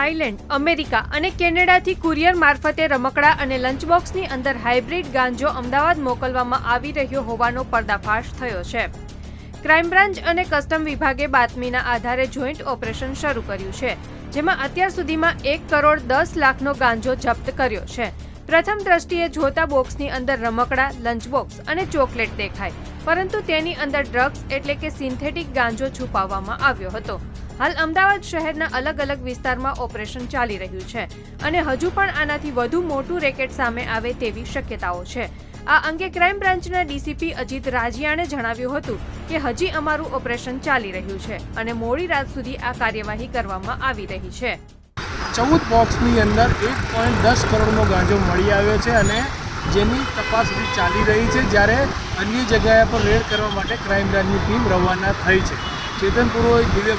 Thailand, America અને કેનેડાથી courier મારફતે રમકડા અને લંચબોક્સની અંદર હાઇબ્રિડ ગાંજો અમદાવાદ મોકલવામાં આવી રહ્યો હોવાનો પર્દાફાશ થયો છે. ક્રાઇમ બ્રાન્ચ અને કસ્ટમ વિભાગે બાતમીના આધારે જોઈન્ટ ઓપરેશન શરૂ કર્યું છે, જેમાં અત્યાર સુધીમાં એક કરોડ દસ લાખનો ગાંજો જપ્ત કર્યો છે. પ્રથમ દ્રષ્ટિએ જોતા બોક્સની અંદર રમકડા, લંચબોક્સ અને ચોકલેટ દેખાય, પરંતુ તેની અંદર ડ્રગ્સ એટલે કે સિન્થેટિક ગાંજો છુપાવવામાં આવ્યો હતો. હાલ અમદાવાદ શહેરના અલગ અલગ વિસ્તારમાં ઓપરેશન ચાલી રહ્યું છે અને હજુ પણ આનાથી વધુ મોટું રેકેટ સામે આવે તેવી શક્યતાઓ છે. આ અંગે ક્રાઇમ બ્રાન્ચના ડીસીપી અજીત રાજીયાણે જણાવ્યું હતું કે હજી અમારું ઓપરેશન ચાલી રહ્યું છે અને મોડી રાત સુધી આ કાર્યવાહી કરવામાં આવી રહી છે. ચૌદ બોક્સની અંદર એક પોઈન્ટ દસ કરોડનો ગાંજો મળી આવ્યો છે અને જેની તપાસ ચાલી રહી છે જ્યારે અન્ય જગ્યાએ પર રેડ કરવા માટે ક્રાઇમ બ્રાન્ચની ટીમ રવાના થઈ છે. ચેતન દિવ્ય